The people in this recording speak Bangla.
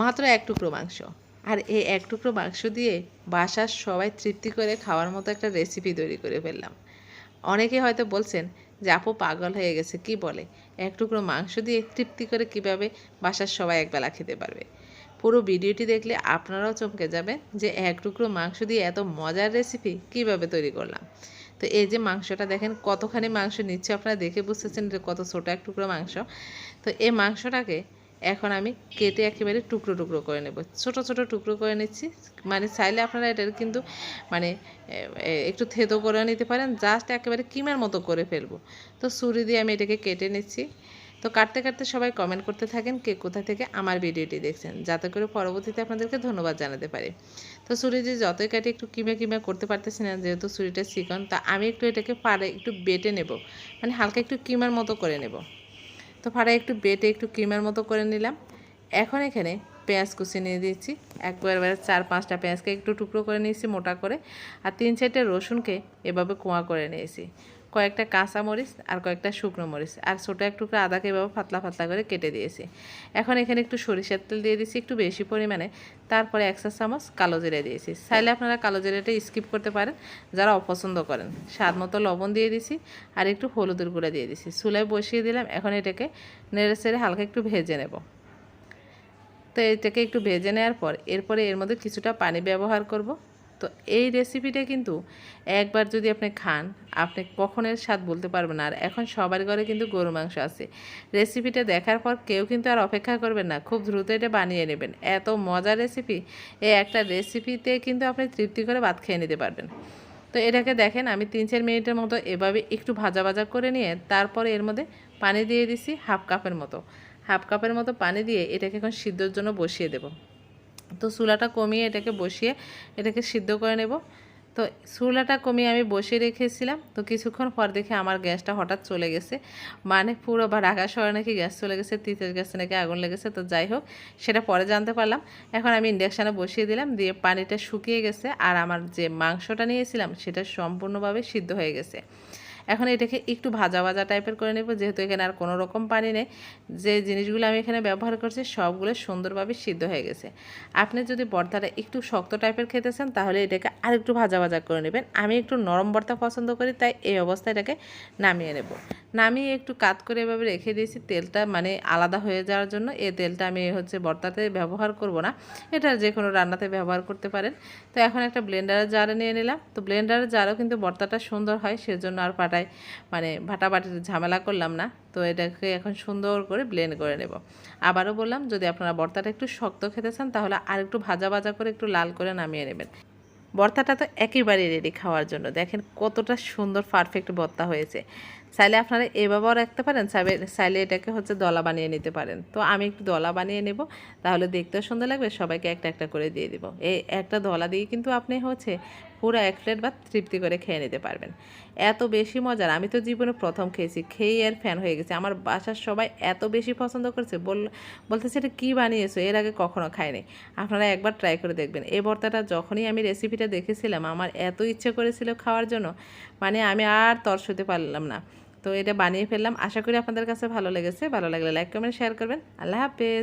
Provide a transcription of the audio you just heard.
মাত্র এক টুকরো মাংস। আর এই এক টুকরো মাংস দিয়ে বাসার সবাই তৃপ্তি করে খাওয়ার মতো একটা রেসিপি তৈরি করে ফেললাম। অনেকে হয়তো বলছেন যে, আপু, পাগল হয়ে গেছে, কি বলে? এক টুকরো মাংস দিয়ে তৃপ্তি করে কীভাবে বাসার সবাই একবেলা খেতে পারবে? পুরো ভিডিওটি দেখলে আপনারাও চমকে যাবেন যে, এক টুকরো মাংস দিয়ে এত মজার রেসিপি কীভাবে তৈরি করলাম। তো এই যে মাংসটা দেখেন, কতখানি মাংস নিচ্ছে আপনারা দেখে বুঝতেছেন যে, কত ছোটো এক টুকরো মাংস। তো এই মাংসটাকে এখন আমি কেটে একেবারে টুকরো টুকরো করে নেব। ছোট ছোট টুকরো করে নিচ্ছি। মানে চাইলে আপনারা এটার কিন্তু মানে একটু থেতো করে নিতে পারেন। জাস্ট একেবারে কিমার মতো করে ফেলব। তো ছুরি দিয়ে আমি এটাকে কেটে নিচ্ছি। তো কাটতে কাটতে সবাই কমেন্ট করতে থাকেন কে কোথা থেকে আমার ভিডিওটি দেখছেন। যাতে করে পরবর্তীতে আপনাদেরকে ধন্যবাদ জানাতে পারি। তো ছুরি দিয়ে যতই কাটে একটু কিমে কিমে করতে পারতেছি না, যেহেতু ছুরিটা চিকন, তা আমি একটু এটাকে পারে একটু বেটে নেব। মানে হালকা একটু কিমার মতো করে নেব। তো ফাটা একটু বেটে একটু ক্রিমের মতো করে নিলাম। এখন এখানে পেঁয়াজ কুচি নিয়ে দিয়েছি। একবার চার পাঁচটা পেঁয়াজকে একটু টুকরো করে নিয়েছি, মোটা করে। আর তিন চারটে রসুনকে এভাবে কোয়া করে নিয়েছি। কয়েকটা কাঁচা মরিচ আর কয়েকটা শুকনো মরিচ। আর ছোটো এক টুকরো আদাকে এভাবে পাতলা পাতলা করে কেটে দিয়েছি। এখন এখানে একটু সরিষার তেল দিয়ে দিয়েছি, একটু বেশি পরিমাণে। তারপরে একশো চামচ কালো জিরে দিয়েছি। চাইলে আপনারা কালো জিরেটা স্কিপ করতে পারেন, যারা অপছন্দ করেন। স্বাদ মতো লবণ দিয়ে দিছি আর একটু হলুদের গুঁড়া দিয়ে দিছি চুলায় বসিয়ে দিলাম, এখন এটাকে নেড়ে চেড়ে হালকা একটু ভেজে নেব। তো এটাকে একটু ভেজে নেওয়ার পর, এরপরে এর মধ্যে কিছুটা পানি ব্যবহার করব। তো এই রেসিপিটা কিন্তু একবার যদি আপনি খান, আপনি কখনের স্বাদ বলতে পারবেন আর এখন সবার ঘরে কিন্তু গরু মাংস আছে। রেসিপিটা দেখার পর কেউ কিন্তু আর অপেক্ষা করবেন না। খুব দ্রুত এটা বানিয়ে নেবেন। এত মজার রেসিপি এই একটা রেসিপিতে কিন্তু আপনি তৃপ্তি করে ভাত খেয়ে নিতে পারবেন। তো এটাকে দেখেন, আমি তিন চার মিনিটের মতো এভাবে একটু ভাজা ভাজা করে নিয়ে তারপরে এর মধ্যে পানি দিয়ে দিছি হাফ কাপের মতো। হাফ কাপের মতো পানি দিয়ে এটাকে এখন সিদ্ধর জন্য বসিয়ে দেবো। তো চুলাটা কমিয়ে এটাকে বসিয়ে এটাকে সিদ্ধ করে নেব। তো চুলাটা কমিয়ে আমি বসিয়ে রেখেছিলাম। তো কিছুক্ষণ পর দেখে আমার গ্যাসটা হঠাৎ চলে গেছে। মানে পুরো বা ঢাকা শহরে নাকি গ্যাস চলে গেছে, তিতের গ্যাসে নাকি আগুন লেগেছে, তো যাই হোক, সেটা পরে জানতে পারলাম। এখন আমি ইন্ডাকশানে বসিয়ে দিলাম, দিয়ে পানিটা শুকিয়ে গেছে। আর আমার যে মাংসটা নিয়েছিলাম, সেটা সম্পূর্ণভাবে সিদ্ধ হয়ে গেছে। এখন এটাকে একটু ভাজা ভাজা টাইপের করে নেব, যেহেতু এখানে আর কোনো রকম পানি নেই। যে জিনিসগুলো আমি এখানে ব্যবহার করছি, সবগুলো সুন্দরভাবে সিদ্ধ হয়ে গেছে। আপনি যদি বর্তাটা একটু শক্ত টাইপের খেতে চান, তাহলে এটাকে আর একটু ভাজা ভাজা করে নেবেন। আমি একটু নরম বর্তা পছন্দ করি, তাই এই অবস্থায় এটাকে নামিয়ে নেব। নামিয়ে একটু কাত করে এভাবে রেখে দিয়েছি। তেলটা মানে আলাদা হয়ে যাওয়ার জন্য এ তেলটা আমি হচ্ছে বর্তাতে ব্যবহার করব না। এটা যে কোনো রান্নাতে ব্যবহার করতে পারেন। তো এখন একটা ব্লেন্ডারের জারে নিয়ে নিলাম। তো ব্লেন্ডারের জারও কিন্তু বর্তাটা সুন্দর হয়, সেজন্য আর পাটায় মানে ভাটাবাটির ঝামেলা করলাম না। তো এটাকে এখন সুন্দর করে ব্লেন্ড করে নেব। আবারও বললাম, যদি আপনারা বর্তাটা একটু শক্ত খেতে চান, তাহলে আর একটু ভাজা ভাজা করে একটু লাল করে নামিয়ে নেবেন। ভর্তাটা তো একেবারেই রেডি খাওয়ার জন্য। দেখেন কতটা সুন্দর পারফেক্ট ভর্তা হয়েছে। চাইলে আপনারা এভাবেও রাখতে পারেন চাইলে এটাকে হচ্ছে দলা বানিয়ে নিতে পারেন। তো আমি একটু দলা বানিয়ে নেব, তাহলে দেখতেও সুন্দর লাগবে, সবাইকে একটা একটা করে দিয়ে দিব। এই একটা দলা দিয়ে কিন্তু আপনি হচ্ছে পুরো এক প্লেট বা তৃপ্তি করে খেয়ে নিতে পারবেন। এত বেশি মজার, আমি তো জীবনে প্রথম খেয়েছি খেয়ে আর ফ্যান হয়ে গেছে। আমার বাসার সবাই এত বেশি পছন্দ করেছে, বল বলতেছে এটা কী বানিয়েছো? এর আগে কখনো খায়নি আপনারা একবার ট্রাই করে দেখবেন। এই ভর্তাটা যখনই আমি রেসিপিটা দেখেছিলাম, আমার এত ইচ্ছে করেছিল খাওয়ার জন্য মানে আমি আর তর্স হতে পারলাম না। তো এটা বানিয়ে ফেললাম। আশা করি আপনাদের কাছে ভালো লেগেছে। ভালো লাগলে লাইক কমেন্ট শেয়ার করবেন। আল্লাহ হাফেজ।